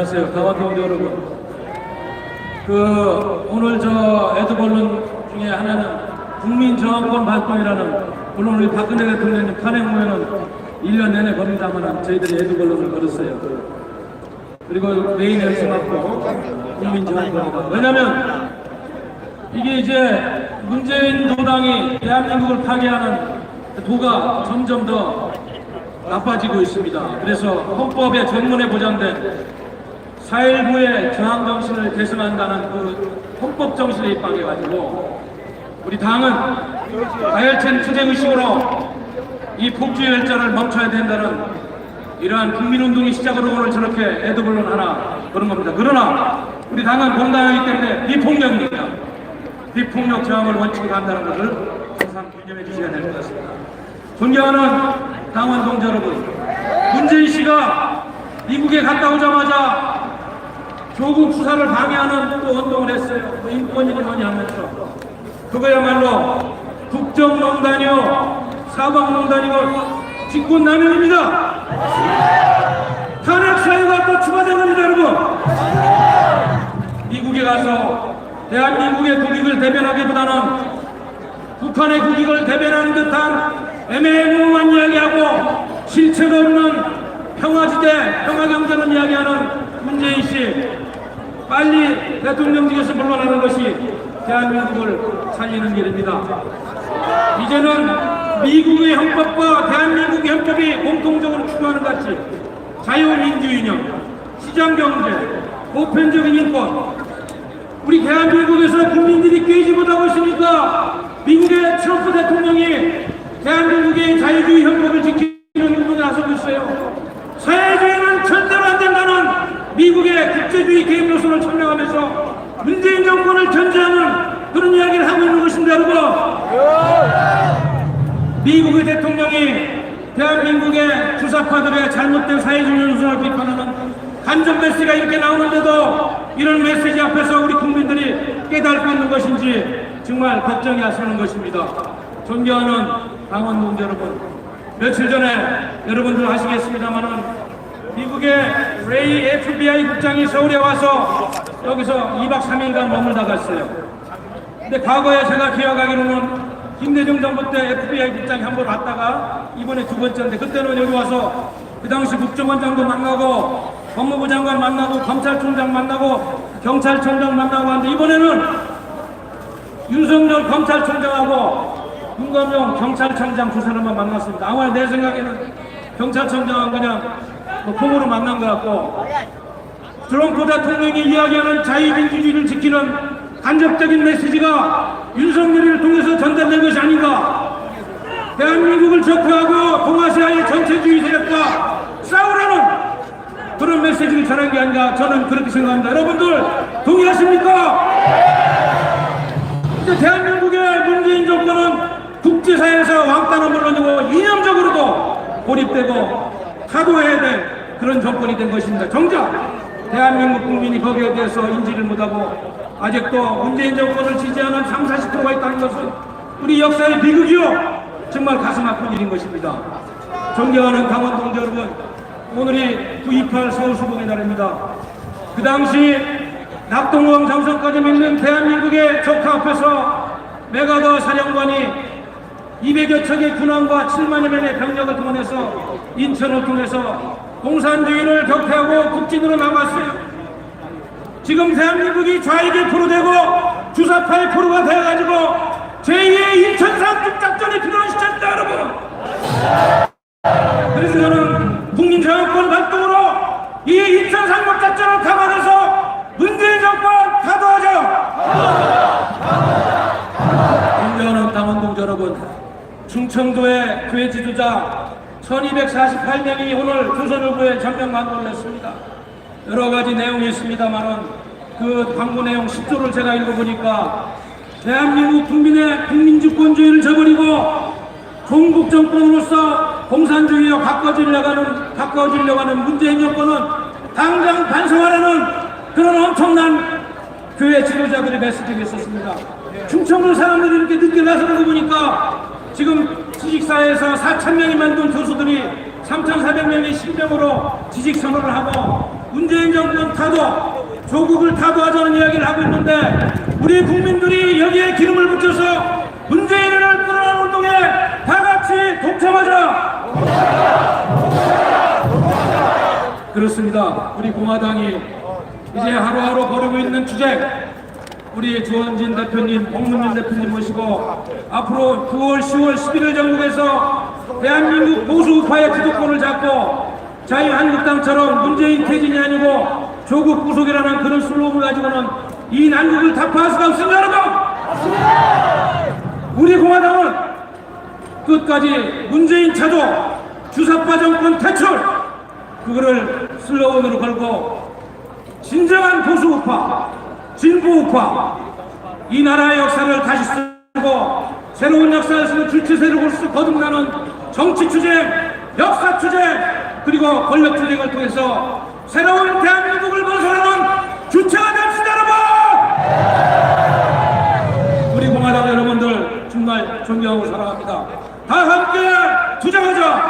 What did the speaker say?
안녕하세요. 강원도 여러분. 그 오늘 저 에드벌룬 중에 하나는 국민 저항권 발동이라는 물론 우리 박근혜 대통령님 탄핵 후에는 1년 내내 겁니다만 저희들이 에드벌룬을 걸었어요. 그리고 메인 연승하고 국민 저항권이다. 왜냐면 이게 이제 문재인 도당이 대한민국을 파괴하는 도가 점점 더 나빠지고 있습니다. 그래서 헌법의 전문에 보장된 4.19의 저항 정신을 계승한다는 그 헌법 정신에 입각해가지고 우리 당은 가열찬 투쟁의식으로 이 폭주 열전을 멈춰야 된다는 이러한 국민운동의 시작으로 오늘 저렇게 애도불론 하나 그런 겁니다. 그러나 우리 당은 공당이기 때문에 비폭력입니다. 비폭력 저항을 원칙으로 한다는 것을 항상 기념해 주셔야 될 것 같습니다. 존경하는 당원 동지 여러분, 문재인 씨가 미국에 갔다 오자마자 조국 수사를 방해하는 또 운동을 했어요. 뭐 인권이니 뭐니 하면서. 그거야말로 국정농단이요, 사법농단이고 직권남용입니다. 탄핵 사유가 또 추가된 겁니다, 여러분. 미국에 가서 대한민국의 국익을 대변하기보다는 북한의 국익을 대변하는 듯한 애매모호한 이야기하고 실체가 없는 평화지대, 평화경제를 이야기하는 문재인 씨 빨리 대통령직에서 물러나는 것이 대한민국을 살리는 길입니다. 이제는 미국의 헌법과 대한민국의 헌법이 공통적으로 추구하는 같이 자유민주이념, 시장경제, 보편적인 인권, 우리 대한민국에서 국민들이 깨지 못하고 있으니까 미국의 트럼프 대통령이 대한민국의 자유주의 헌법을 지키는 운동에 나서고 있어요. 사회주의는 절대로 미국의 국제주의 개입 노선을 천명하면서 문재인 정권을 견제하는 그런 이야기를 하고 있는 것입니다, 여러분. 미국의 대통령이 대한민국의 주사파들의 잘못된 사회주의 노선을 비판하는 간접 메시지가 이렇게 나오는데도 이런 메시지 앞에서 우리 국민들이 깨달고 있는 것인지 정말 걱정이 앞서는 것입니다. 존경하는 당원 동지 여러분, 며칠 전에 여러분들 아시겠습니다만은 미국의 레이 FBI 국장이 서울에 와서 여기서 2박 3일간 머물다 갔어요. 근데 과거에 제가 기억하기로는 김대중 정부 때 FBI 국장이 한 번 왔다가 이번에 두 번째인데 그때는 여기 와서 그 당시 국정원장도 만나고 법무부 장관 만나고 검찰총장 만나고 경찰청장 만나고 하는데 이번에는 윤석열 검찰총장하고 윤건영 경찰청장 두 사람만 만났습니다. 아마 내 생각에는 경찰청장은 그냥 뭐 공으로 만난 것 같고 트럼프 대통령이 이야기하는 자유민주주의를 지키는 간접적인 메시지가 윤석열을 통해서 전달된 것이 아닌가 대한민국을 적폐하고 동아시아의 전체주의 세력과 싸우라는 그런 메시지를 전한 게 아닌가 저는 그렇게 생각합니다. 여러분들 동의하십니까? 이제 대한민국의 문재인 정권은 국제사회에서 왕따는 물론이고 이념적으로도 고립되고 타도해야 될 그런 정권이 된 것입니다. 정작 대한민국 국민이 거기에 대해서 인지를 못하고 아직도 문재인 정권을 지지하는 30, 40%가 있다는 것은 우리 역사의 비극이요. 정말 가슴 아픈 일인 것입니다. 존경하는 강원 동지 여러분, 오늘이 9.28 서울수복의 날입니다. 그 당시 낙동강 장성까지 밀는 대한민국의 적화 앞에서 메가더 사령관이 200여 척의 군함과 7만여 명의 병력을 동원해서 인천을 통해서 공산주의를 격퇴하고 북진으로 나갔어요. 지금 대한민국이 좌익의 포로 되고 주사파의 포로가 되어가지고 제2의 인천 상륙작전이 필요한 시점입니다 여러분 그래서 저는 국민 정권 발동으로 이 인천 상륙작전을 감안해서 문재인 정권 가도하자 존경하는 당원동지 여러분 충청도의 교회 지도자 1248명이 오늘 조선일보에 전면 냈습니다 여러 가지 내용이 있습니다만은 그 광고 내용 10조를 제가 읽어보니까 대한민국 국민의 국민주권주의를 저버리고 종북 정권으로서 공산주의와 가까워지려고 하는, 가까워지려고 하는 문재인 정권은 당장 반성하라는 그런 엄청난 교회 지도자들의 메시지가 있었습니다. 충청도 사람들이 이렇게 늦게 나서는 거 보니까 지금 지식사회에서 4,000명이 만든 교수들이 3,400명의 신병으로 지식 선언을 하고 문재인 정권 타도 조국을 타도하자는 이야기를 하고 있는데 우리 국민들이 여기에 기름을 붙여서 문재인을 끌어내는 운동에 다 같이 동참하자. 그렇습니다. 우리 공화당이 이제 하루하루 벌이고 있는 주제 우리 주원진 대표님, 홍문진 대표님 모시고 앞으로 9월, 10월, 11월 전국에서 대한민국 보수 우파의 주도권을 잡고 자유한국당처럼 문재인 퇴진이 아니고 조국 구속이라는 그런 슬로건을 가지고는 이 난국을 타파할 수가 없습니다, 여러분! 우리 공화당은 끝까지 문재인 차도 주사파 정권 퇴출 그거를 슬로건으로 걸고 진정한 보수 우파, 진보 우파 이 나라의 역사를 다시 쓰고 새로운 역사를 쓰는 주체세력으로서 거듭나는 정치 추쟁, 역사 추쟁 그리고 권력 추쟁을 통해서 새로운 대한민국을 건설하는 주체가 됩시다 여러분! 우리 공화당 여러분들 정말 존경하고 사랑합니다. 다 함께 투쟁하자!